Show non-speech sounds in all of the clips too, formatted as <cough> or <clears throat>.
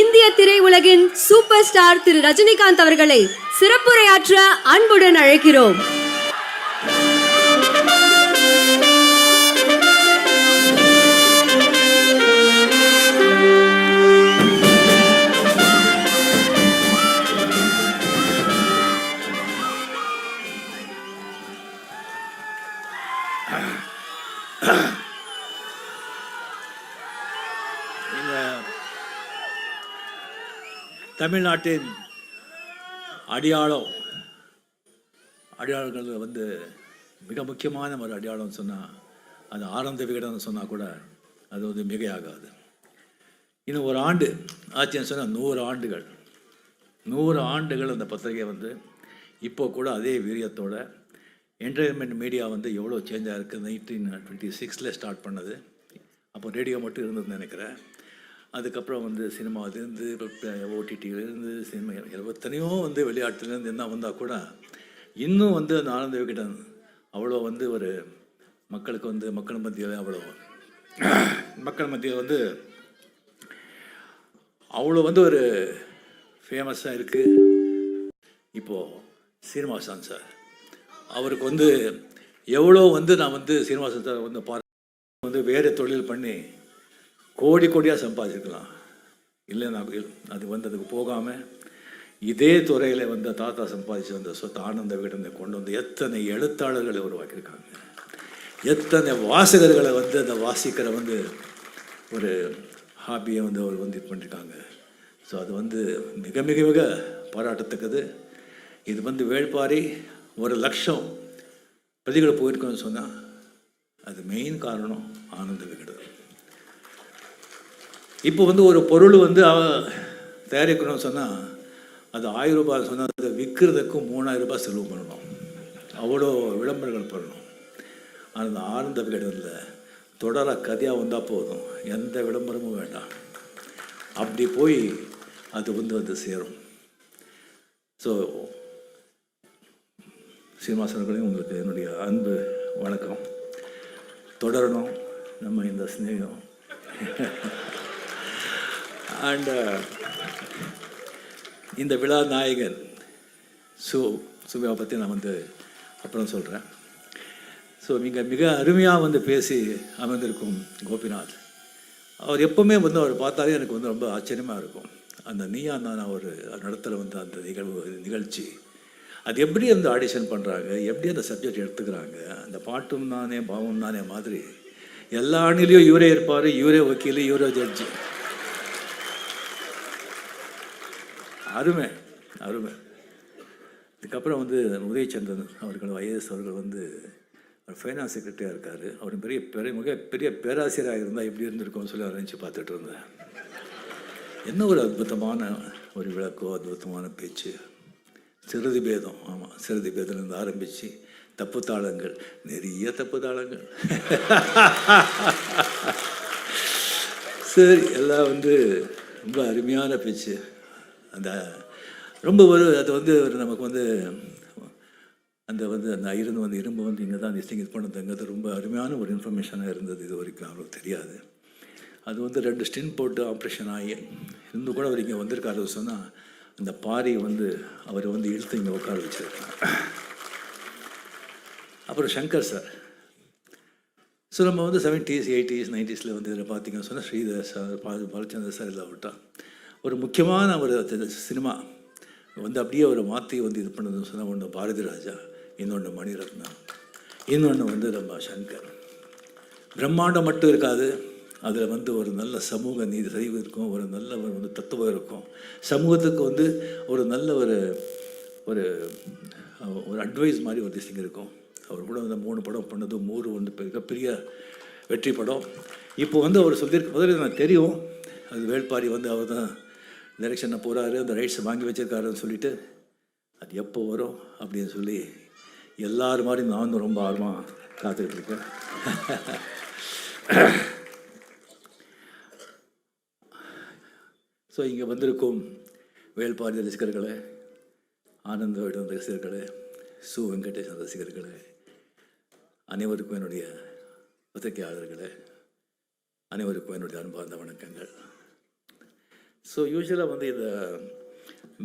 இந்திய திரையுலகின் super star திரு ரஜினிகாந்த் அவர்களை சிறப்புரையாற்ற அன்புடன் அழைக்கிறோம். தமிழ்நாட்டின் அடையாளம். அடையாளங்கள் வந்து மிக முக்கியமான ஒரு அடையாளம் சொன்னால் அது ஆனந்த விகடன் சொன்னால் கூட அது வந்து மிகையாகாது. இன்னும் ஒரு ஆண்டு ஆச்சுன்னு சொன்னால் நூறு ஆண்டுகள். நூறு ஆண்டுகள் அந்த பத்திரிகை வந்து இப்போ கூட அதே வீரியத்தோட என்டர்டைன்மெண்ட் மீடியா வந்து எவ்வளோ சேஞ்சாக இருக்குது நைன்டீன் டுவெண்ட்டி சிக்ஸில் ஸ்டார்ட் பண்ணது. அப்போ ரேடியோ மட்டும் இருந்ததுன்னு நினைக்கிறேன். அதுக்கப்புறம் வந்து சினிமாவிலேருந்து ஓடிடியிலேருந்து சினிமா எத்தனையோ வந்து விளையாட்டுலேருந்து என்ன வந்தால் கூட இன்னும் வந்து அந்த ஆனந்த விகடன் அவ்வளோ வந்து ஒரு மக்களுக்கு வந்து மக்கள் மத்தியில் அவ்வளோ மக்கள் மத்தியில் வந்து அவ்வளோ வந்து ஒரு ஃபேமஸாக இருக்குது இப்போது சீனிவாசன் சார் அவருக்கு வந்து எவ்வளோ வந்து நான் வந்து சீனிவாசன் சார் வந்து பார்த்து வந்து வேறு தொழில் பண்ணி கோடி கோடியாக சம்பாதிச்சிருக்கலாம் இல்லை நான் அது வந்து அதுக்கு போகாமல் இதே துறையில் வந்த தாத்தா சம்பாதிச்சு வந்த சொத்து ஆனந்த வீடனை கொண்டு வந்து எத்தனை எழுத்தாளர்களை உருவாக்கியிருக்காங்க. எத்தனை வாசகர்களை வந்து அந்த வாசிக்கிற வந்து ஒரு ஹாபியை வந்து அவர் வந்து இது பண்ணியிருக்காங்க. ஸோ அது வந்து மிக மிக மிக பாராட்டத்தக்கது. இது வந்து வேள்பாரி ஒரு லட்சம் பிரதிகளை போயிருக்கோன்னு சொன்னால் அது மெயின் காரணம் ஆனந்த விகடன். இப்போ வந்து ஒரு பொருள் வந்து தயாரிக்கணும்னு சொன்னால் அது ஆயிரம் ரூபாய் சொன்னால் அதை விற்கிறதுக்கும் மூணாயிரம் ரூபாய் செலவு பண்ணணும். அவ்வளோ விளம்பரங்கள் பண்ணணும். ஆனால் அந்த ஆனந்த விகடனில் தொடர கதையாக வந்தால் போதும். எந்த விளம்பரமும் வேண்டாம். அப்படி போய் அது வந்து வந்து சேரும். ஸோ சீனிவாசனர்களையும் உங்களுக்கு என்னுடைய அன்பு வணக்கம். தொடரணும் நம்ம இந்த ஸ்நேகம் <laughs> அண்ட் uh, இந்த விழா நாயகன் சு சுபியா பற்றி நான் வந்து அப்புறம் சொல்கிறேன் ஸோ நீங்கள் மிக அருமையாக வந்து பேசி அமர்ந்திருக்கும் கோபிநாத். அவர் எப்பவுமே வந்து அவர் பார்த்தாலே எனக்கு வந்து ரொம்ப ஆச்சரியமாக இருக்கும். அந்த நீயா நான் அவர் நடத்தல வந்து அந்த நிகழ்வு நிகழ்ச்சி. அது எப்படி அந்த ஆடிஷன் பண்ணுறாங்க எப்படி அந்த சப்ஜெக்ட் எடுத்துக்கிறாங்க? அந்த பாட்டும் நானே பாவம் நானே மாதிரி எல்லா அணிலையும் இவரே இருப்பார் இவரே வக்கீல் இவரே ஜட்ஜி அருமை அருமை. இதுக்கப்புறம் வந்து உதயச்சந்திரன் அவர்கள் ஐஏஎஸ் அவர்கள் வந்து ஃபைனான்ஸ் செக்ரட்டரியாக இருக்கார். அவர் பெரிய பெரிய மிக பெரிய பேராசிரியராக இருந்தால் எப்படி இருந்திருக்கும்னு சொல்லி ஆரம்பித்து பார்த்துட்டு இருந்தேன் என்ன ஒரு அற்புதமான ஒரு விளக்கோ அற்புதமான பேச்சு. சிறுதி பேதம் ஆமாம் சிறுதி பேதம்லேருந்து ஆரம்பித்து தப்பு தாளங்கள் நிறைய தப்பு தாளங்கள். சரி எல்லாம் வந்து ரொம்ப அருமையான பேச்சு. அந்த ரொம்ப ஒரு அது வந்து ஒரு நமக்கு வந்து அந்த வந்து அந்த இருந்து வந்து இரும்பு வந்து இங்கே தான் டிஸ்டிங் இது பண்ணதுங்கிறது ரொம்ப அருமையான ஒரு இன்ஃபர்மேஷனாக இருந்தது இது வரைக்கும். அவங்களுக்கு தெரியாது. அது வந்து ரெண்டு ஸ்டின் போட்டு ஆப்ரேஷன் ஆகி இருந்து கூட அவர் இங்கே வந்திருக்காரு சொன்னால் அந்த பாரி வந்து அவர் வந்து இழுத்து இங்கே உட்கார வச்சிருக்காங்க அப்புறம் சங்கர் சார் ஸோ நம்ம வந்து செவன்ட்டீஸ் எயிட்டிஸ் நைன்ட்டீஸில் வந்து இதில் பார்த்தீங்கன்னு சொன்னால் ஸ்ரீதர் சார் பா- பாலச்சந்தர் சார் இல்லை விட்டா ஒரு முக்கியமான ஒரு சினிமா. வந்து அப்படியே ஒரு மாற்றி வந்து இது பண்ணதுன்னு சொன்னால் ஒன்று பாரதி ராஜா இன்னொன்று மணிரத்னா இன்னொன்று வந்து நம்ம சங்கர். பிரம்மாண்டம் மட்டும் இருக்காது. அதில் வந்து ஒரு நல்ல சமூக நீதி சரிவு இருக்கும். ஒரு நல்ல ஒரு வந்து தத்துவம் இருக்கும். சமூகத்துக்கு வந்து ஒரு நல்ல ஒரு ஒரு ஒரு அட்வைஸ் மாதிரி ஒரு திசைங்க இருக்கும். அவர் கூட வந்து மூணு படம் பண்ணது மூணு வந்து மிகப்பெரிய வெற்றி படம். இப்போ வந்து அவர் சொல்லியிருக்க முதல்ல எனக்கு தெரியும். அது வேள்பாரி வந்து அவர் தான் டைரெக்ஷனில் போகிறாரு அந்த ரைட்ஸை வாங்கி வச்சிருக்காருன்னு சொல்லிட்டு அது எப்போ வரும்? அப்படின்னு சொல்லி எல்லாரும் மாதிரி நானும் ரொம்ப ஆர்வமாக காத்துக்கிட்டு இருக்கேன். ஸோ இங்கே வந்திருக்கும் வேல்பாரி ரசிகர்களே ஆனந்த விடம் ரசிகர்களே சு வெங்கடேசன் ரசிகர்களே அனைவருக்கும் என்னுடைய பத்திரிகையாளர்களே அனைவருக்கும் என்னுடைய அன்பார்ந்த வணக்கங்கள். ஸோ யூஸ்வலாக வந்து இந்த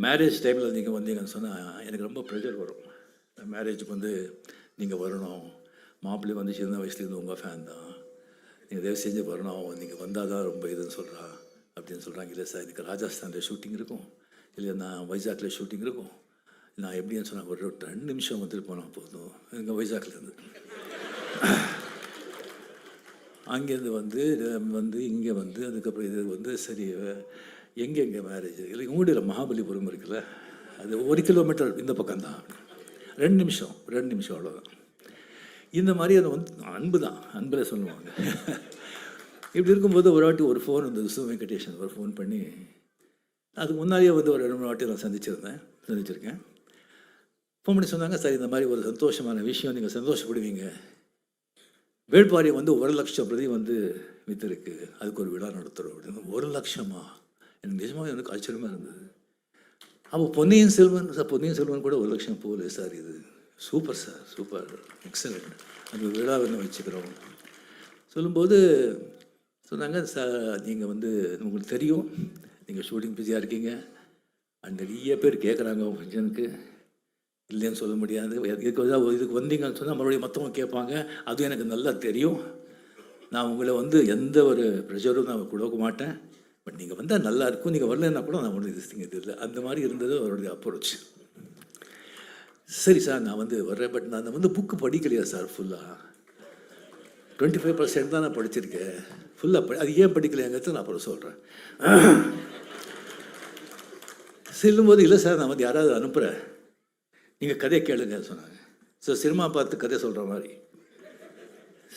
மேரேஜ் டைமில் நீங்கள் வந்தீங்கன்னு சொன்னால் எனக்கு ரொம்ப ப்ரெஷர் வரும். மேரேஜுக்கு வந்து நீங்கள் வரணும். மாப்பிள்ளை வந்து சின்ன வயசுலேருந்து உங்கள் ஃபேன் தான். நீங்கள் தயவு செஞ்சு வரணும். நீங்கள் வந்தால் தான் ரொம்ப இதுன்னு சொல்கிறா அப்படின்னு சொல்கிறாங்க இல்லை சார் எனக்கு ராஜஸ்தானில் ஷூட்டிங் இருக்கும். இல்லை நான் வைசாக்கில் ஷூட்டிங் இருக்கும். நான் எப்படின்னு சொன்னால் ஒரு ரெண்டு நிமிஷம் வந்துட்டு போனால் போதும். எங்கள் வைசாக்லேருந்து அங்கேருந்து வந்து வந்து இங்கே வந்து அதுக்கப்புறம் இது வந்து சரி எங்கெங்கே மேரேஜ் இல்லை உங்களுடைய மகாபலிபுரம் இருக்குல்ல? அது ஒரு கிலோமீட்டர் இந்த பக்கம் தான். ரெண்டு நிமிஷம் ரெண்டு நிமிஷம் அவ்வளோதான் இந்த மாதிரி அது வந்து அன்பு தான். அன்பில் சொல்லுவாங்க. இப்படி இருக்கும்போது ஒரு வாட்டி ஒரு ஃபோன் வந்து சு வெங்கடேஷன் ஒரு ஃபோன் பண்ணி அதுக்கு முன்னாடியே வந்து ஒரு ரெண்டு மூணு வாட்டி நான் சந்திச்சிருந்தேன் சந்திச்சிருக்கேன். ஃபோன் பண்ணி சொன்னாங்க சார் இந்த மாதிரி ஒரு சந்தோஷமான விஷயம் நீங்கள் சந்தோஷப்படுவீங்க. வேட்பாரி வந்து ஒரு லட்சம் பிரதி வந்து வித்திருக்கு. அதுக்கு ஒரு விழா நடத்துகிறோம் அப்படின்னு ஒரு லட்சமா? எனக்கு நிஜமாக எனக்கு ஆச்சரியமாக இருந்தது. அப்போ பொன்னியின் செல்வன் சார் பொன்னியின் செல்வன் கூட ஒரு லட்சம் போகல சார் இது. Super sir super. எக்ஸலண்ட். அந்த விழா வந்து வச்சுக்கிறோம். சொல்லும்போது சொன்னாங்க சார் நீங்கள் வந்து உங்களுக்கு தெரியும். நீங்கள் ஷூட்டிங் பிஸியாக இருக்கீங்க. அண்ட் நிறைய பேர் கேட்குறாங்க உங்கள் ஃபங்க்ஷனுக்கு இல்லைன்னு சொல்ல முடியாது. இதுக்கு இதுக்கு வந்தீங்கன்னு சொன்னால் மறுபடியும் மொத்தமாக கேட்பாங்க. அதுவும் எனக்கு நல்லா தெரியும். நான் உங்களை வந்து எந்த ஒரு ப்ரெஷரும் நான் கொடுக்க மாட்டேன். பட் நீங்கள் வந்தால் நல்லா இருக்கும். நீங்கள் வரலன்னா கூட நான் ஒன்றும் இது இது இல்லை அந்த மாதிரி இருந்தது அவருடைய அப்ரோச் சரி சார் நான் வந்து வர்றேன். பட் நான் வந்து புக்கு படிக்கலையா சார் ஃபுல்லாக டுவெண்ட்டி ஃபைவ் பர்சன்ட் தான் நான் படிச்சிருக்கேன். ஃபுல்லாக படி அது ஏன் படிக்கலையாங்கிறது நான் அப்புறம் சொல்கிறேன் செல்லும்போது இல்லை சார் நான் வந்து யாராவது அனுப்புகிறேன் நீங்கள் கதையை கேளுங்க சொன்னாங்க. ஸோ சினிமா பார்த்து கதை சொல்கிற மாதிரி.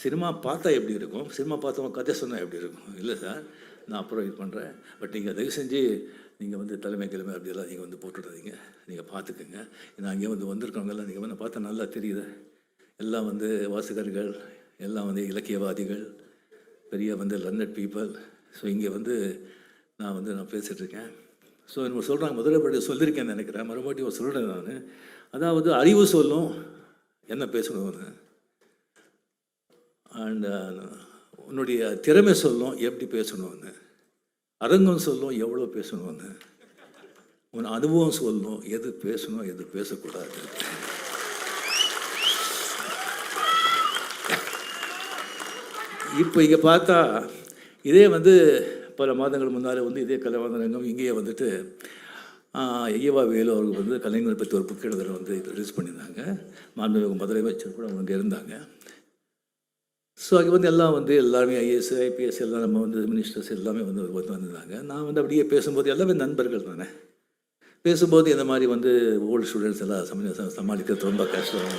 சினிமா பார்த்தா எப்படி இருக்கும்? சினிமா பார்த்தவங்க கதை சொன்னால் எப்படி இருக்கும்? இல்லை சார். நான் அப்புறம் இது பண்ணுறேன் பட் நீங்கள் தயவு செஞ்சு நீங்கள் வந்து தலைமை கிழமை அப்படியெல்லாம் நீங்கள் வந்து போட்டுடாதீங்க. நீங்கள் பார்த்துக்குங்க நான் அங்கே வந்து வந்திருக்கவங்கெல்லாம் நீங்கள் வந்து பார்த்தா நல்லா தெரியுது. எல்லாம் வந்து வாசகர்கள் எல்லாம் வந்து இலக்கியவாதிகள் பெரிய வந்து லண்டட் பீப்புள். ஸோ இங்கே வந்து நான் வந்து நான் பேசிகிட்ருக்கேன் ஸோ நம்ம சொல்கிறாங்க முதல்ல சொல்லியிருக்கேன்னு நினைக்கிறேன். மறுபடியும் சொல்கிறேன் நான். அதாவது அறிவு சொல்லும் என்ன பேசணும்னு அண்ட் உன்னுடைய திறமை சொல்லும் எப்படி பேசணும்னு. அரங்கம் சொல்லும் எவ்வளோ பேசணும்னு. உன் அனுபவம் சொல்லும் எது பேசணும் எது பேசக்கூடாது. இப்போ இங்கே பார்த்தா இதே வந்து பல மாதங்கள் முன்னால் வந்து இதே கலைவாணரங்கம் இங்கேயே வந்துட்டு ஐயவா வேலு அவர்கள் வந்து கலைஞர் பற்றி ஒரு புக் எழுதுகிற வந்து ரிலீஸ் பண்ணியிருந்தாங்க. மாண்புமிகு முதலமைச்சர் கூட அவங்க இருந்தாங்க. ஸோ அங்கே வந்து எல்லாம் வந்து எல்லாருமே ஐஏஎஸ் ஐபிஎஸ் எல்லாம் நம்ம வந்து மினிஸ்டர்ஸ் எல்லாமே வந்து வந்து வந்திருந்தாங்க. நான் வந்து அப்படியே பேசும்போது எல்லாமே நண்பர்கள் தானே. பேசும்போது இந்த மாதிரி வந்து ஓல்டு ஸ்டூடெண்ட்ஸ் எல்லாம் சம சமாளிக்கிறது ரொம்ப கஷ்டம்.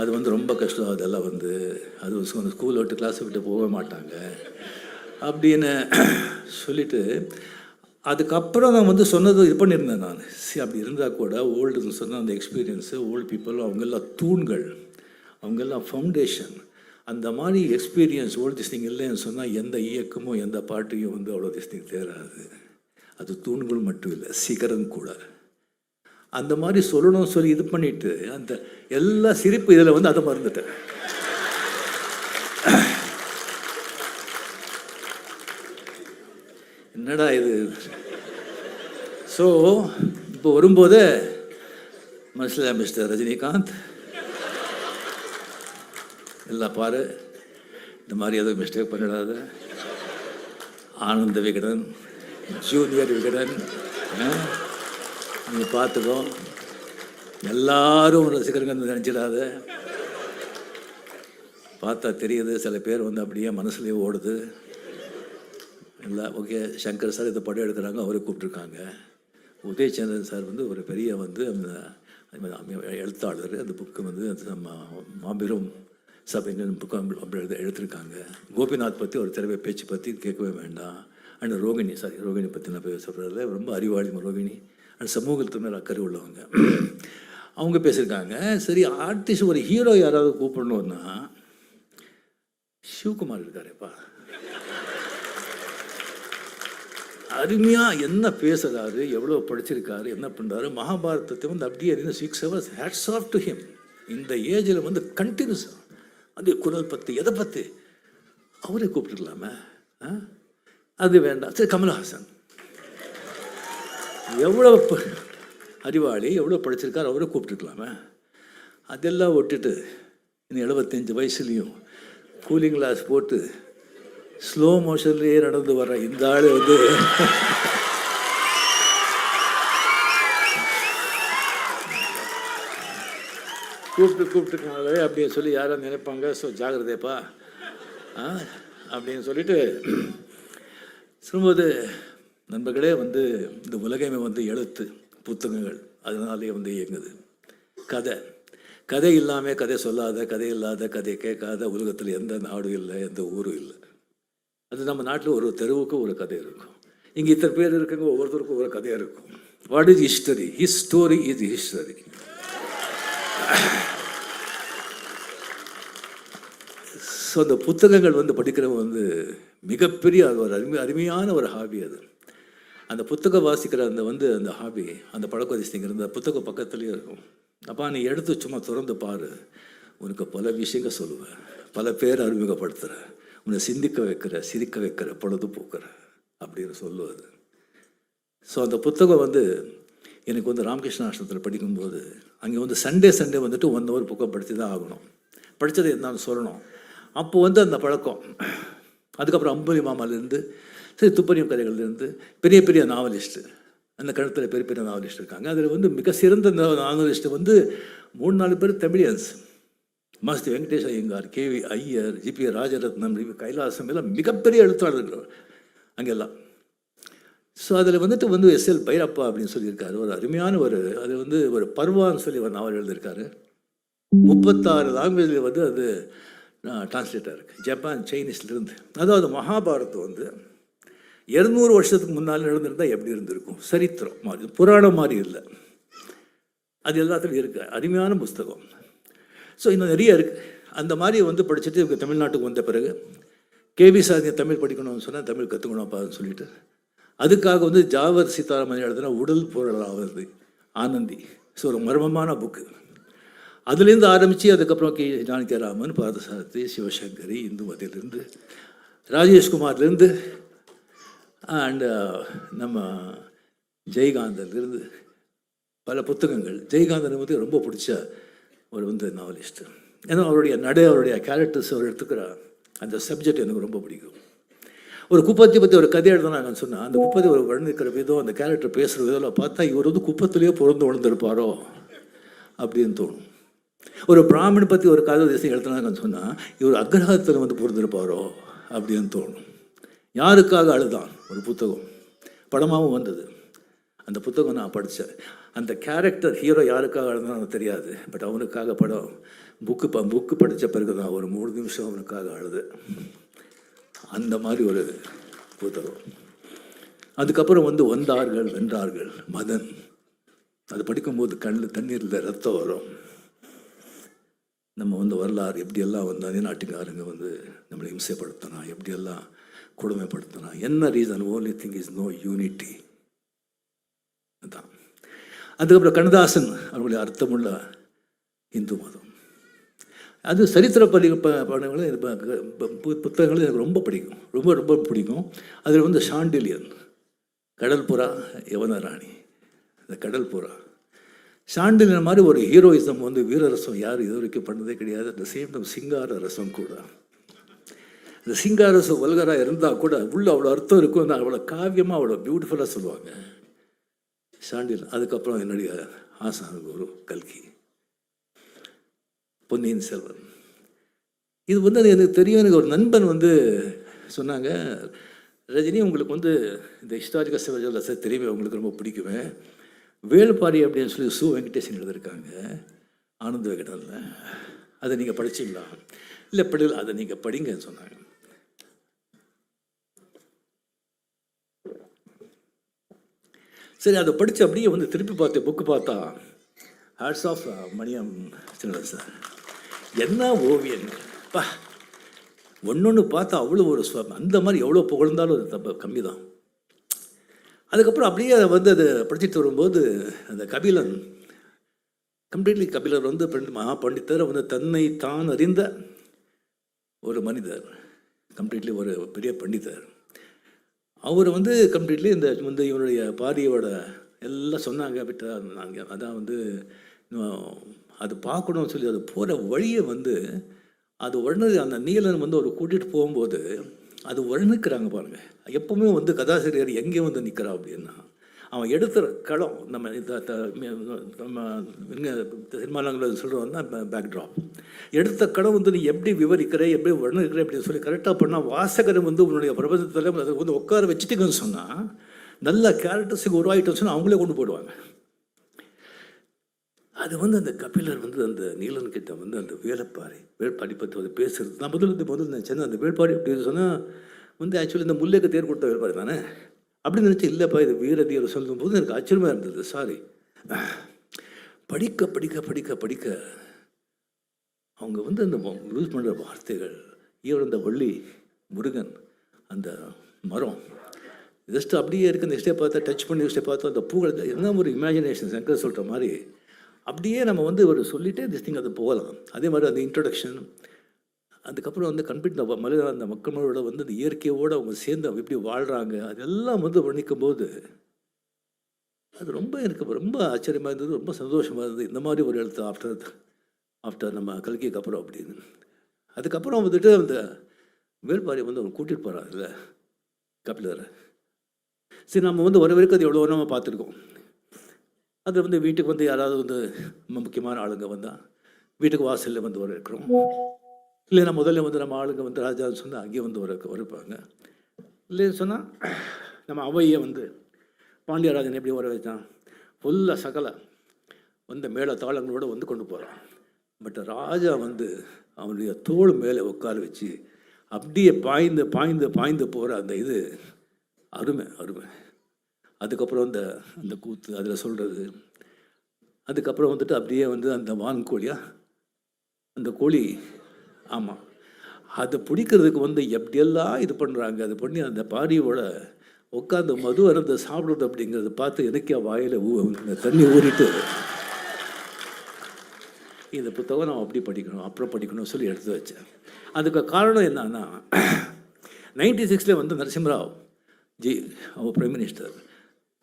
அது வந்து ரொம்ப கஷ்டம். அதெல்லாம் வந்து அது வந்து ஸ்கூல் விட்டு கிளாஸ் விட்டு போக மாட்டாங்க. அப்படின்னு சொல்லிட்டு அதுக்கப்புறம் நான் வந்து சொன்னது இது பண்ணியிருந்தேன் நான். சரி அப்படி இருந்தால் கூட ஓல்டுன்னு சொன்ன அந்த எக்ஸ்பீரியன்ஸு ஓல்டு பீப்புள் அவங்கெல்லாம் தூண்கள். அவங்கெல்லாம் ஃபவுண்டேஷன் அந்த மாதிரி எக்ஸ்பீரியன்ஸ் ஓல்ட் திஸ்டிங் இல்லைன்னு சொன்னால் எந்த இயக்கமும் எந்த பாட்டையும் வந்து அவ்வளோ திஸ்டிங் தேராது. அது தூண்கள் மட்டும் இல்லை சிகரம் கூட. அந்த மாதிரி சொல்லணும் சொல்லி இது பண்ணிட்டு அந்த எல்லா சிரிப்பு இதில் வந்து அதை மறந்துட்டேன். என்னடா இது? ஸோ இப்போ வரும்போது மனசில் மிஸ்டர் ரஜினிகாந்த். எல்லாம் பாரு. இந்த மாதிரி எதுவும் மிஸ்டேக் பண்ணிடாத. ஆனந்த விகடன் ஜூனியர் விகடன் நீங்கள் பார்த்துக்கோ எல்லாரும் ரசிகர்கள் நினச்சிடாத. பார்த்தா தெரியுது சில பேர் வந்து அப்படியே மனசுலேயே ஓடுது. இல்லை ஓகே சங்கர் சார் இந்த படம் எடுக்கிறாங்க அவரை கூப்பிட்ருக்காங்க உதயச்சந்திரன் சார் வந்து ஒரு பெரிய வந்து அந்த எழுத்தாளர் அந்த புக்கு வந்து அது நம்ம மாபெரும் சபைகள் புக்கு அப்படி எழுத எடுத்திருக்காங்க கோபிநாத் பற்றி ஒரு திறமை பேச்சு பற்றி கேட்கவே வேண்டாம். அண்ட் ரோகிணி சாரி ரோகிணி பற்றி நான் பேச ரொம்ப அறிவாளி ரோகிணி. அண்ட் சமூகத்து மேலே அக்கறை உள்ளவங்க. அவங்க பேசியிருக்காங்க. சரி ஆர்டிஸ்ட் ஒரு ஹீரோ யாராவது கூப்பிடணுன்னா சிவகுமார் இருக்காருப்பா. அருமையாக என்ன பேசுகிறாரு எவ்வளோ படிச்சிருக்காரு என்ன பண்ணுறாரு மகாபாரதத்தை வந்து அப்படியே six hours hats off to him இந்த ஏஜில் வந்து கண்டினியூஸாக அது குரல் பற்றி எதை பற்றி அவரே கூப்பிட்டுருக்கலாமே ஆ? அது வேண்டாம். சரி கமல்ஹாசன். எவ்வளோ அறிவாளி எவ்வளோ படிச்சிருக்கார் அவரை கூப்பிட்டுருக்கலாமே அதெல்லாம் விட்டுட்டு இன்னும் எழுபத்தஞ்சு வயசுலேயும் கூலிங் கிளாஸ் போட்டு ஸ்லோ மோஷன்லேயே நடந்து வர இந்த ஆள் வந்து கூப்பிட்டு கூப்பிட்டுருக்காங்களே அப்படின்னு சொல்லி யாரும் நினைப்பாங்க. ஸோ ஜாகிரதேப்பா ஆ அப்படின்னு சொல்லிட்டு சொல்லும்போது நண்பர்களே வந்து இந்த உலகமே வந்து எழுத்து புத்தகங்கள். அதனாலேயே வந்து இயங்குது. கதை. கதை இல்லாமல் கதை சொல்லாத கதை இல்லாத கதை கேட்காத உலகத்தில் எந்த நாடும் இல்லை எந்த ஊரும் இல்லை. அது நம்ம நாட்டில் ஒரு தெருவுக்கு ஒரு கதை இருக்கும். இங்கே இத்தனை பேர் இருக்குங்க ஒவ்வொருத்தருக்கும் ஒரு கதையாக இருக்கும். What is history his story is history so அந்த புத்தகங்கள் வந்து படிக்கிறவங்க வந்து மிகப்பெரிய அது ஒரு அருமை அருமையான ஒரு ஹாபி அது. அந்த புத்தகம் வாசிக்கிற அந்த வந்து அந்த ஹாபி அந்த பழக்கவதிசிங்கிற அந்த புத்தகம் பக்கத்துலேயே இருக்கும். அப்பா நீ எடுத்து சும்மா திறந்து பாரு. உனக்கு பல விஷயங்கள் சொல்லுவேன். பல பேர் அறிமுகப்படுத்துகிற உன்னை சிந்திக்க வைக்கிற சிரிக்க வைக்கிற பொழுதுபோக்குற அப்படின்னு சொல்லுவது. ஸோ அந்த புத்தகம் வந்து எனக்கு வந்து ராமகிருஷ்ண ஆசிரமத்தில் படிக்கும்போது அங்கே வந்து சண்டே சண்டே வந்துட்டு ஒன் ஹவர் புக்கம் படித்து தான் ஆகணும். படித்தது என்னன்னு சொல்லணும். அப்போ வந்து அந்த பழக்கம். அதுக்கப்புறம் அம்புலி மாமாலேருந்து சரி துப்பறியும் கதைகள்லேருந்து பெரிய பெரிய நாவலிஸ்ட்டு அந்த கழுத்தில் பெரிய பெரிய நாவலிஸ்ட் இருக்காங்க. அதில் வந்து மிக சிறந்த நாவலிஸ்ட் வந்து மூணு நாலு பேர் தமிழியன்ஸ். மாஸ்தி வெங்கடேஷ் ஐயங்கார் கேவி ஐயர் ஜிபி ராஜரத்னம் கைலாசம் எல்லாம் மிகப்பெரிய எழுத்தாளர்கள் அங்கெல்லாம். ஸோ அதில் வந்துட்டு வந்து எஸ்எல் பைரப்பா அப்படின்னு சொல்லியிருக்காரு. ஒரு அருமையான ஒரு அது வந்து ஒரு பர்வான்னு சொல்லி ஒரு நாவல் எழுதியிருக்காரு. முப்பத்தாறு லாங்குவேஜில் வந்து அது டிரான்ஸ்லேட்டாக இருக்குது ஜப்பான் சைனீஸ்லேருந்து. அதாவது மகாபாரதம் வந்து இரநூறு வருஷத்துக்கு முன்னால் நடந்திருந்தால் எப்படி இருந்திருக்கும்? சரித்திரம் மாதிரி. புராணம் மாதிரி இல்லை. அது எல்லாத்துலையும் இருக்குது அருமையான புஸ்தகம். ஸோ இன்னும் நிறைய இருக்குது அந்த மாதிரி வந்து படிச்சுட்டு இவங்க தமிழ்நாட்டுக்கு வந்த பிறகு கேபி சாதியை தமிழ் படிக்கணும்னு சொன்னால் தமிழ் கற்றுக்கணும்ப்பான்னு சொல்லிட்டு அதுக்காக வந்து ஜாவர் சீதாராமன் எழுதுனா உடல் பொருளாவது ஆனந்தி. ஸோ ஒரு மர்மமான புக்கு. அதுலேருந்து ஆரம்பித்து அதுக்கப்புறம் கே ஜானகிராமன் பாரதசாரதி சிவசங்கரி இந்துமதியிலேருந்து ராஜேஷ்குமார்லேருந்து அண்டு uh, நம்ம ஜெயகாந்தன்லேருந்து பல புத்தகங்கள். ஜெயகாந்தன் வந்து ரொம்ப பிடிச்ச ஒரு வந்து நாவலிஸ்ட்டு ஏன்னா அவருடைய நடை அவருடைய கேரக்டர்ஸ் அவர் எடுத்துக்கிற அந்த சப்ஜெக்ட் எனக்கு ரொம்ப பிடிக்கும். ஒரு குப்பத்தை பற்றி ஒரு கதை நான் சொன்னோம் அந்த குப்பத்தை ஒரு வர்ணிக்கிற விதம் அந்த கேரக்டர் பேசுகிற விதம் பார்த்தா இவர் வந்து குப்பத்திலேயே பிறந்து விழுந்திருப்பாரோ அப்படின்னு தோணும். ஒரு பிராமணை பற்றி ஒரு கதை தேசம் எழுத்துனாங்கன்னு சொன்னால் இவர் அக்ரஹத்தில் வந்து பொறுத்திருப்பாரோ அப்படின்னு தோணும். யாருக்காக அழுதான்? ஒரு புத்தகம். படமாகவும் வந்தது. அந்த புத்தகம் நான் படித்தேன் அந்த கேரக்டர் ஹீரோ யாருக்காக அழுதானோ தெரியாது. பட் அவனுக்காக படம் புக்கு ப புக்கு படித்த பிறகு தான் ஒரு மூணு நிமிஷம் அவனுக்காக அழுது. அந்த மாதிரி ஒரு புத்தகம். அதுக்கப்புறம் வந்து வந்தார்கள் வென்றார்கள். மதன். அது படிக்கும்போது கண்ணில் தண்ணீரில் ரத்தம் வரும். நம்ம வந்து வரலாறு எப்படியெல்லாம் வந்து அதே நாட்டுக்காரங்க வந்து நம்மளை இம்சைப்படுத்தினா எப்படியெல்லாம் கொடுமைப்படுத்தினா என்ன reason only thing is no unity அதான். அதுக்கப்புறம் கண்ணதாசன் அவருடைய அர்த்தமுள்ள இந்து மதம். அது சரித்திர பள்ளி ப- படங்களும் புத்தகங்களும் எனக்கு ரொம்ப பிடிக்கும். ரொம்ப ரொம்ப பிடிக்கும். அதில் வந்து ஷாண்டிலியன் கடல் புறா யவனராணி. இந்த கடல் புறா ஷாண்டிலியன் மாதிரி ஒரு ஹீரோயிசம் வந்து வீரரசம் யார் இது வரைக்கும் பண்ணதே கிடையாது. அட் த சேம் டைம் சிங்கார ரசம் கூட. இந்த சிங்காரசம் வல்கராக இருந்தால் கூட உள்ள அவ்வளோ அர்த்தம் இருக்கும். அந்த அவ்வளோ காவியமாக அவ்வளோ பியூட்டிஃபுல்லாக சொல்லுவாங்க. சாண்டில் அதுக்கப்புறம் என்னுடைய ஆசான குரு கல்கி. பொன்னியின் செல்வன். இது வந்து அது எனக்கு தெரியும். எனக்கு ஒரு நண்பன் வந்து சொன்னாங்க ரஜினி உங்களுக்கு வந்து இந்த ஹிஸ்டாரிக்கல் சிவஜலசை தெரியுமே உங்களுக்கு ரொம்ப பிடிக்குமே. வேலுப்பாரி அப்படின்னு சொல்லி சு வெங்கடேசன் எழுதியிருக்காங்க. ஆனந்த விகடனில். அதை நீங்கள் படிச்சிங்களா? இல்லை படிக்கல அதை நீங்கள் படிங்கன்னு சொன்னாங்க. சரி அதை படித்து அப்படியே வந்து திருப்பி பார்த்து புக்கு பார்த்தா ஹேட்ஸ் ஆஃப் uh, மணியம் சின்னவர் சார். என்ன ஓவியம் பா ஒன்று ஒன்று பார்த்தா அவ்வளோ ஒரு அந்த மாதிரி எவ்வளோ புகழ்ந்தாலும் அது தப்பு கம்மி தான் அதுக்கப்புறம் அப்படியே அதை வந்து அதை படிச்சுட்டு வரும்போது அந்த கபிலன் கம்ப்ளீட்லி கபிலர் வந்து பண்டி- மகா பண்டித்தர் வந்து தன்னை தான் அறிந்த ஒரு மனிதர் கம்ப்ளீட்லி ஒரு பெரிய பண்டிதர். அவர் வந்து கம்ப்ளீட்லி இந்த வந்து இவனுடைய பாரியோட எல்லாம் சொன்னாங்க விட்டு நாங்கள் அதான் வந்து அது பார்க்கணும்னு சொல்லி அது போகிற வழியை வந்து அது உடனே அந்த நீலன் வந்து அவர் கூட்டிகிட்டு போகும்போது அது வர்ணிக்கிறாங்க பாருங்க. எப்பவுமே வந்து கதாசிரியர் எங்கே வந்து நிற்கிறா அப்படின்னா அவன் எடுத்துகிற களம் நம்ம த- ம- நம்ம சினிமாலங்களில் சொல்கிறோம்னா பேக் ட்ராப் எடுத்த களம் வந்து நீ எப்படி விவரிக்கிற எப்படி வர்ணிக்கிற அப்படின்னு சொல்லி கரெக்டாக பண்ணால் வாசகரை வந்து உன்னுடைய பிரபஞ்சத்தில் அதை வந்து உட்கார வச்சுட்டீங்கன்னு சொன்னால் நல்ல கேரக்டர்ஸுக்கு உருவாகிட்டோம்னு சொன்னால் அவங்களே கொண்டு போயிடுவாங்க. அது வந்து அந்த கபிலர் வந்து அந்த நீலன் கிட்ட வந்து அந்த வேலைப்பாறை வேள்பாடி பற்றி வந்து பேசுறது. நான் முதல்ல இந்த முதல்ல நினச்சேன். அந்த வேள்பாடி அப்படின்னு சொன்னால் வந்து ஆக்சுவலி இந்த முல்லைக்கு தேர் கொடுத்த வேள்பாடி தானே? அப்படின்னு நினச்சி இல்லைப்பா இது வீரதீர் சொல்லும்போது எனக்கு ஆச்சரியமாக இருந்தது. சாரி படிக்க படிக்க படிக்க படிக்க அவங்க வந்து அந்த யூஸ் பண்ணுற வார்த்தைகள் ஈவன் அந்த வள்ளி முருகன் அந்த மரம் ஜஸ்ட் அப்படியே இருக்குது நெக்ஸ்டே பார்த்தா டச் பண்ணி நெக்ஸ்டே பார்த்தா அந்த பூக்கள் என்ன ஒரு இமேஜினேஷன் சங்கர் சொல்கிற மாதிரி. அப்படியே நம்ம வந்து ஒரு சொல்லிட்டே திஸ் திங் அது போகலாம். அதே மாதிரி அந்த இன்ட்ரொடக்ஷன் அதுக்கப்புறம் வந்து கம்ப்ளீட் அந்த மனித அந்த மக்களோட வந்து அந்த இயற்கையோடு அவங்க சேர்ந்து அவங்க எப்படி வாழ்கிறாங்க அதெல்லாம் வந்து வர்ணிக்கும் போது அது ரொம்ப எனக்கு ரொம்ப ஆச்சரியமாக இருந்தது ரொம்ப சந்தோஷமாக இருந்தது. இந்த மாதிரி ஒரு எழுத்து ஆஃப்டர் ஆஃப்டர் நம்ம கல்கிக்கு அப்புறம் அப்படின்னு. அதுக்கப்புறம் வந்துட்டு அந்த வேல்பாரி வந்து அவங்க கூட்டிகிட்டு போகிறாங்கல்ல கபிலரை. சரி நம்ம வந்து வர வரைக்கும் அது எவ்வளோ நம்ம பார்த்துருக்கோம்? அது வந்து வீட்டுக்கு வந்து யாராவது வந்து ரொம்ப முக்கியமான ஆளுங்க வந்தால் வீட்டுக்கு வாசலில் வந்து வர இருக்கிறோம். இல்லைன்னா முதல்ல வந்து நம்ம ஆளுங்க வந்து ராஜான்னு சொன்னால் அங்கேயே வந்து வர வரப்பாங்க இல்லைன்னு சொன்னால் நம்ம அவையை வந்து பாண்டியராஜன் எப்படி வர வச்சான்? ஃபுல்லாக சகல வந்து மேல தாளங்களோட வந்து கொண்டு போகிறான் பட் ராஜா வந்து அவனுடைய தோல் மேலே உட்கார வச்சு அப்படியே பாய்ந்து பாய்ந்து பாய்ந்து போகிற அந்த இது அருமை அருமை. அதுக்கப்புறம் அந்த அந்த கூத்து அதில் சொல்கிறது அதுக்கப்புறம் வந்துட்டு அப்படியே வந்து அந்த வான் கோழியா அந்த கோழி ஆமாம் அதை பிடிக்கிறதுக்கு வந்து எப்படியெல்லாம் இது பண்ணுறாங்க அது பண்ணி அந்த பாடியோட உட்காந்து மது அருந்த சாப்பிடுறது அப்படிங்கிறத பார்த்து எனக்கே வாயில் ஊ தண்ணி ஊறிட்டு இந்த புத்தகம் நான் அப்படி படிக்கணும் அப்புறம் படிக்கணும்னு சொல்லி எடுத்து வச்சேன். அதுக்கு காரணம் என்னன்னா <clears throat> நைன்டி சிக்ஸில் வந்து நரசிம்மராவ் ஜி அவர் பிரைம் மினிஸ்டர்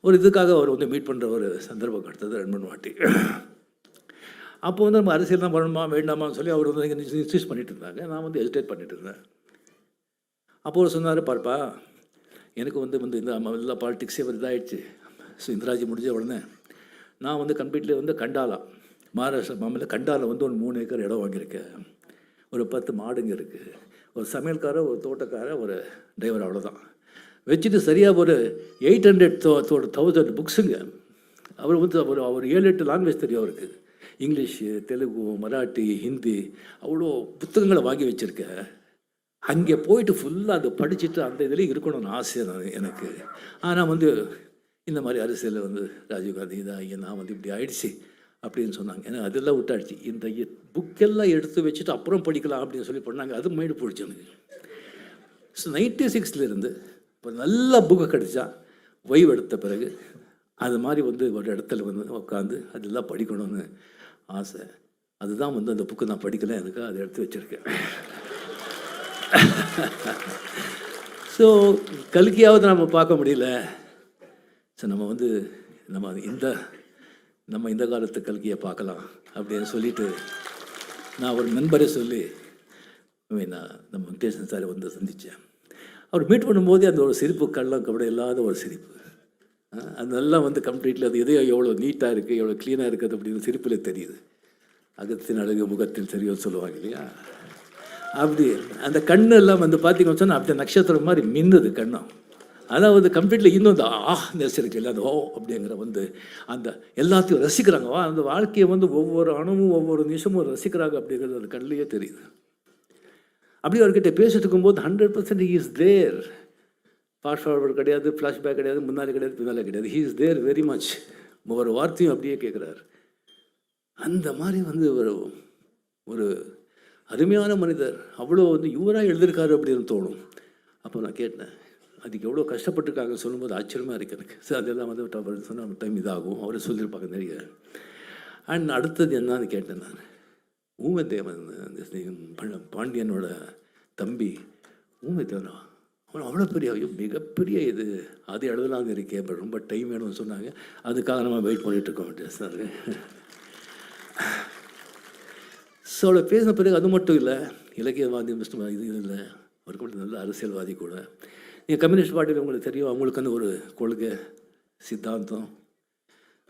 ஒரு இதுக்காக அவர் வந்து மீட் பண்ணுற ஒரு சந்தர்ப்பம் கிடைத்தது ரெண்டு மூணு வாட்டி. அப்போ வந்து நம்ம அரசியல் தான் பண்ணணுமா வேண்டாமான்னு சொல்லி அவர் வந்து இன்ஸ்டியூஸ் பண்ணிட்டு இருந்தாங்க. நான் வந்து ஹெசிடேட் பண்ணிட்டு இருந்தேன். அப்போ அவர் சொன்னார் பார்ப்பா எனக்கு வந்து வந்து இந்த எல்லா பாலிட்டிக்ஸே வந்து இதாகிடுச்சு ஸோ இந்திராஜி முடிஞ்ச உடனே நான் வந்து கம்ப்ளீட்லி வந்து கண்டாலா மகாராஷ்டிரா மாமல்ல கண்டால வந்து ஒரு மூணு ஏக்கர் இடம் வாங்கியிருக்கேன் ஒரு பத்து மாடுங்க இருக்குது ஒரு சமையல்காரர் ஒரு தோட்டக்கார ஒரு டிரைவர் அவ்வளோதான் வச்சுட்டு சரியாக ஒரு எயிட் ஹண்ட்ரட் தோ தௌசண்ட் புக்ஸுங்க அவர் வந்து அவர் அவர் ஏழு எட்டு லாங்குவேஜ் தெரியும் அவருக்கு. இங்கிலீஷு தெலுங்கு மராட்டி ஹிந்தி அவ்வளோ புத்தகங்களை வாங்கி வச்சுருக்கேன் அங்கே போயிட்டு ஃபுல்லாக அதை படிச்சுட்டு அந்த இதில் இருக்கணும்னு ஆசை நான் எனக்கு. ஆனால் வந்து இந்த மாதிரி அரசியலில் வந்து ராஜீவ்காந்தி இதாகி நான் வந்து இப்படி ஆயிடுச்சு அப்படின்னு சொன்னாங்க. ஏன்னா அதெல்லாம் விட்டாடுச்சு இந்த புக்கெல்லாம் எடுத்து வச்சுட்டு அப்புறம் படிக்கலாம் அப்படின்னு சொல்லி பண்ணாங்க. அது மைண்டு போயிடுச்சு எனக்கு. ஸோ நைன்டி சிக்ஸ்லேருந்து இப்போ நல்ல புக்கு கிடைச்சா ஓய்வு எடுத்த பிறகு அது மாதிரி வந்து ஒரு இடத்துல வந்து உட்காந்து அதெல்லாம் படிக்கணும்னு ஆசை. அதுதான் வந்து அந்த புக்கு நான் படிக்கல எனக்கு அதை எடுத்து வச்சுருக்கேன். ஸோ கல்கியாவது நம்ம பார்க்க முடியல. ஸோ நம்ம வந்து நம்ம இந்த நம்ம இந்த காலத்து கல்கியை பார்க்கலாம் அப்படின்னு சொல்லிட்டு நான் ஒரு நண்பரை சொல்லி நான் நம்ம வெங்கடேசன் சாரை வந்து சந்தித்தேன் அவர் மீட் பண்ணும்போதே அந்த ஒரு சிரிப்பு கள்ளம் கபடி இல்லாத ஒரு சிரிப்பு. அதெல்லாம் வந்து கம்ப்ளீட்லி அது எதையோ எவ்வளோ நீட்டாக இருக்குது எவ்வளோ க்ளீனாக இருக்குது அப்படின்னு சிரிப்பில் தெரியுது. அகத்தின் அழகு முகத்தின் தெரியும் சொல்லுவாங்க இல்லையா? அப்படி அந்த கண்ணு எல்லாம் வந்து பார்த்தீங்கன்னு சொன்னால் அப்படி நட்சத்திரம் மாதிரி மின்னுது கண்ணும். அதாவது கம்ப்ளீட்லி இன்னும் அந்த ஆ நெரிசிருக்கு இல்லை அந்த ஓ அப்படிங்கிற வந்து அந்த எல்லாத்தையும் ரசிக்கிறாங்க. வா அந்த வாழ்க்கையை வந்து ஒவ்வொரு அணுவும் ஒவ்வொரு நிமிஷமும் ரசிக்கிறாங்க அப்படிங்கிறது அந்த கண்ணிலேயே தெரியுது. அப்படி அவர்கிட்ட பேசிட்டு இருக்கும்போது hundred percent is there fast forward கிடையாது ஃப்ளாஷ்பேக் கிடையாது முன்னாலே கிடையாது பின்னாலே கிடையாது. He is there very much ஒவ்வொரு வார்த்தையும் அப்படியே கேட்குறாரு. அந்த மாதிரி வந்து ஒரு ஒரு அருமையான மனிதர். அவ்வளோ வந்து இவராக எழுதியிருக்காரு அப்படின்னு தோணும். அப்போ நான் கேட்டேன் அதுக்கு எவ்வளோ கஷ்டப்பட்டுருக்காங்க சொல்லும்போது ஆச்சரியமாக இருக்கு எனக்கு. சார் அதெல்லாம் வந்து அவர் சொன்ன டைம் இதாகும். அவரை சொல்லியிருப்பாங்க நிறைய அண்ட் அடுத்தது என்னன்னு கேட்டேன் நான். ஊமத்தேவன் அந்த பழ- பாண்டியனோட தம்பி ஊமத்தேவன்? அவன் அவ்வளோ பெரிய ஐயோ மிகப்பெரிய இது. அது எழுதலாங்க இருக்கே பட் ரொம்ப டைம் வேணும்னு சொன்னாங்க. அதுக்காக நம்ம வெயிட் பண்ணிகிட்டு இருக்கோம் சார். ஸோ அவளை பேசின பிறகு அது மட்டும் இல்லை. இலக்கியவாதி மிஸ்டர் இது இல்லை. அவருக்கு கூட நல்ல அரசியல்வாதி கூட. நீங்கள் கம்யூனிஸ்ட் பார்ட்டியில் உங்களுக்கு தெரியும். அவங்களுக்கு வந்து ஒரு கொள்கை சித்தாந்தம்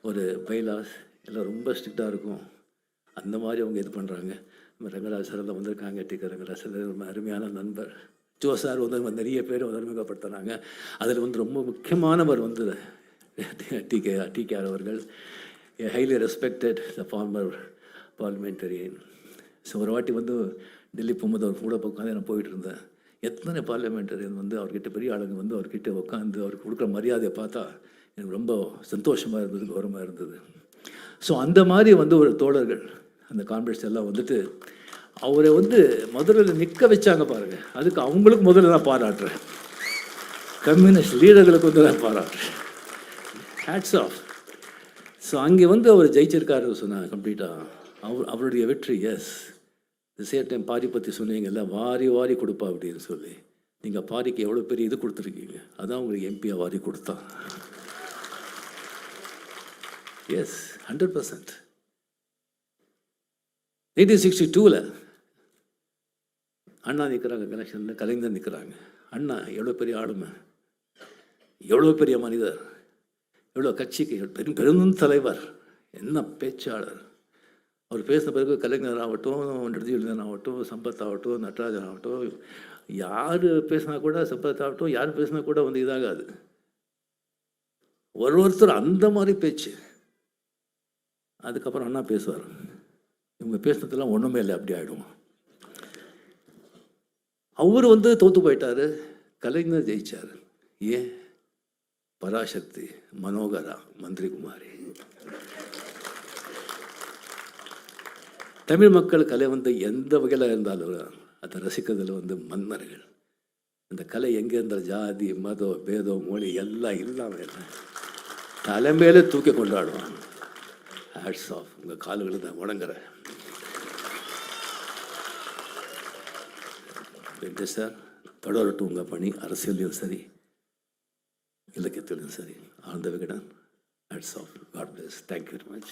ஒரு பைலாஸ் எல்லாம் ரொம்ப ஸ்ட்ரிக்டாக இருக்கும். அந்த மாதிரி அவங்க இது பண்ணுறாங்க நம்ம ரங்கராஜ் சார் வந்திருக்காங்க டி. ரங்கராஜ் சார் ரொம்ப அருமையான நண்பர். ஜோ சார் வந்து நிறைய பேர் வந்து அறிமுகப்படுத்துகிறாங்க அதில் வந்து ரொம்ப முக்கியமானவர் வந்து டி. கே. டி. கேஆர் அவர்கள். Highly respected the former parliamentarian so ஒரு வாட்டி வந்து டெல்லி போகும்போது அவர் கூட உட்காந்து நான் போயிட்டு இருந்தேன். எத்தனை பார்லிமெண்டரியன் வந்து அவர்கிட்ட பெரிய ஆளுங்க வந்து அவர்கிட்ட உட்காந்து அவருக்கு கொடுக்குற மரியாதையை பார்த்தா எனக்கு ரொம்ப சந்தோஷமாக இருந்தது கௌரவமாக இருந்தது. ஸோ அந்த மாதிரி வந்து ஒரு தோழர்கள் அந்த கான்ஃபரன்ஸ் எல்லாம் வந்துட்டு அவரை வந்து மதுரையில் நிற்க வச்சாங்க பாருங்கள் அதுக்கு அவங்களுக்கு முதல்ல நான் பாராட்டுறேன். கம்யூனிஸ்ட் லீடர்களுக்கு வந்து நான் பாராட்டுறேன். ஹேட்ஸ் ஆஃப் ஸோ அங்கே வந்து அவர் ஜெயிச்சிருக்காரு சொன்னாங்க கம்ப்ளீட்டாக அவர் அவருடைய வெற்றி எஸ் சேர் டைம் பாரி பற்றி சொன்னீங்கல்ல வாரி வாரி கொடுப்பா அப்படின்னு சொல்லி. நீங்கள் பாரிக்கு எவ்வளோ பெரிய இது கொடுத்துருக்கீங்க? அதான் உங்களுக்கு எம்பியாக வாரி கொடுத்தான். Yes hundred percent eighteen sixty டூவில் அண்ணா நிற்கிறாங்க கனெக்ஷனில் கலைஞர் நிற்கிறாங்க அண்ணா எவ்வளோ பெரிய ஆளுமை. எவ்வளோ பெரிய மனிதர். எவ்வளோ கட்சிக்கு பெரும் பெரும் தலைவர். என்ன பேச்சாளர். அவர் பேசின பிறகு கலைஞர் ஆகட்டும் நெடுஞ்செழியன் ஆகட்டும் சம்பத் ஆகட்டும் நடராஜன் ஆகட்டும் யார் பேசினா கூட சம்பத் ஆகட்டும் யார் பேசினா கூட வந்து இதாகாது. ஒரு ஒருத்தர் அந்த மாதிரி பேச்சு. அதுக்கப்புறம் அண்ணா பேசுவார். இவங்க பேசுனதெல்லாம் ஒன்றுமே இல்லை அப்படி ஆகிடும் அவர் வந்து தோத்து போயிட்டாரு. கலைஞர் ஜெயிச்சார். ஏன் பராசக்தி மனோகரா மந்திரிகுமாரி. தமிழ் மக்கள் கலை வந்து எந்த வகையில் இருந்தாலும் அதை ரசிக்கிறதுல வந்து மன்னர்கள். இந்த கலை எங்கே இருந்தாலும் ஜாதி மதம் பேதம் மொழி எல்லாம் இல்லாமல் தலைமையிலே தூக்கி கொண்டாடுவாங்க. ஹேட்ஸ் ஆஃப் உங்கள் கால்களை தான் வணங்குறேன் வெங்கடேஷ் சார் தொடரட்டும் உங்கள் பணி. அரசியலையும் சரி இலக்கியத்திலும் சரி. Ananda Vikatan. Hats off God bless thank you very much